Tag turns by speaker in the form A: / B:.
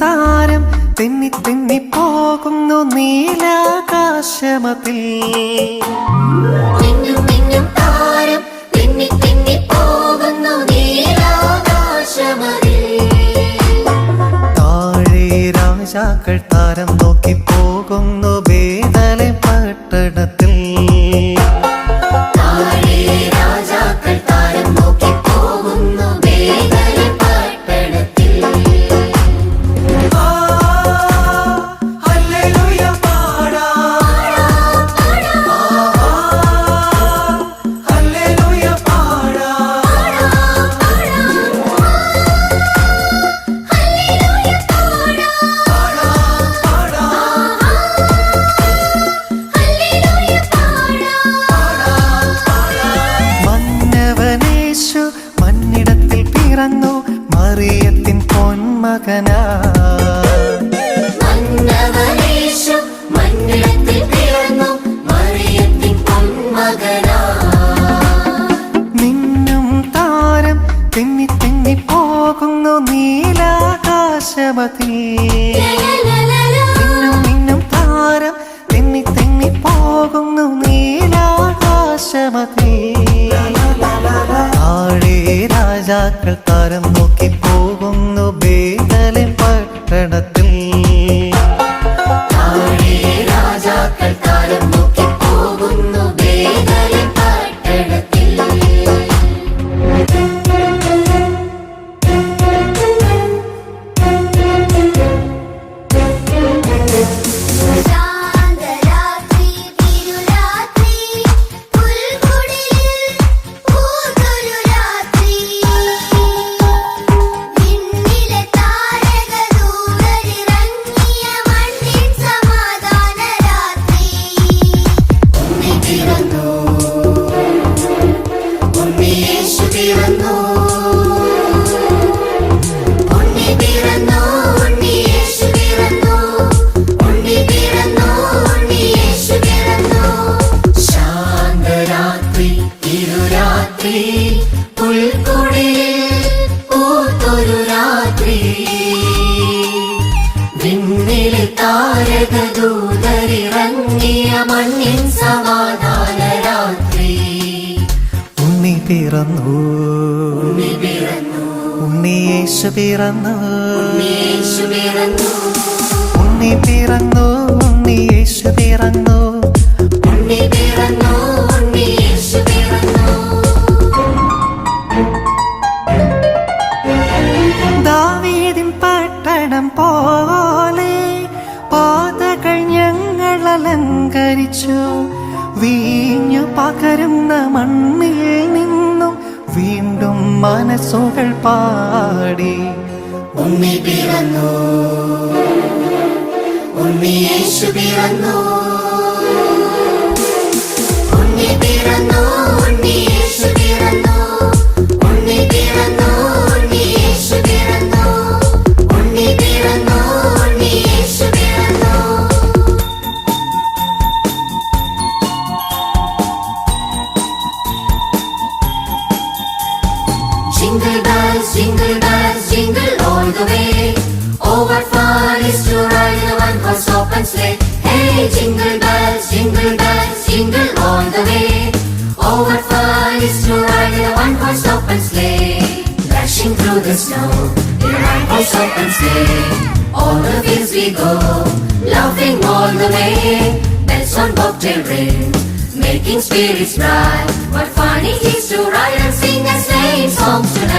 A: താരം തെന്നി തെന്നി പോകുന്നു നീലാകാശമതിൽ.
B: താഴെ രാജാക്കൾ താരം നോക്കി പോകുന്നു
A: വേദന പട്ടണത്തിൽ.
B: പൊന്മകനാ നിന്നും താരം തെന്നി തെന്നി പോകുന്നു നീലാകാശമതിൽ നിന്നും നിന്നും താരം തെന്നി തെന്നി പോകുന്നു നീലാകാശമതിൽ താഴെ രാജാക്കൾ താരം
A: തിരുരാത്രി പുൽക്കുടിയിൽ പൂത്തൊരു രാത്രി. വിണ്ണിൽ താരക ദൂതരിറങ്ങിയ മണ്ണിൻ സമാധാന രാത്രി.
B: ഉണ്ണി പിറന്നു.
A: ഉണ്ണി പിറന്നു.
B: ഉണ്ണി പിറന്നു.
A: യേശു പിറന്നു.
B: അലങ്കരിച്ചു വീഞ്ഞു പകരുന്ന മണ്ണിൽ നിന്നും വീണ്ടും മനസ്സുകൾ പാടി.
A: ഉണ്ണി പിറന്നു. ഉണ്ണി യേശു പിറന്നു. Jingle bells, jingle bells, jingle all the way. Oh, what fun is to ride in a one-horse open sleigh. Hey, jingle bells, jingle bells, jingle all the way. Oh, what fun is to ride in a one-horse open sleigh. Dashing through the snow in a one-horse open sleigh. All the fields we go, laughing all the way. Bells on bobtail ring, making spirits bright. What fun it is to ride and sing a sleighing songs tonight.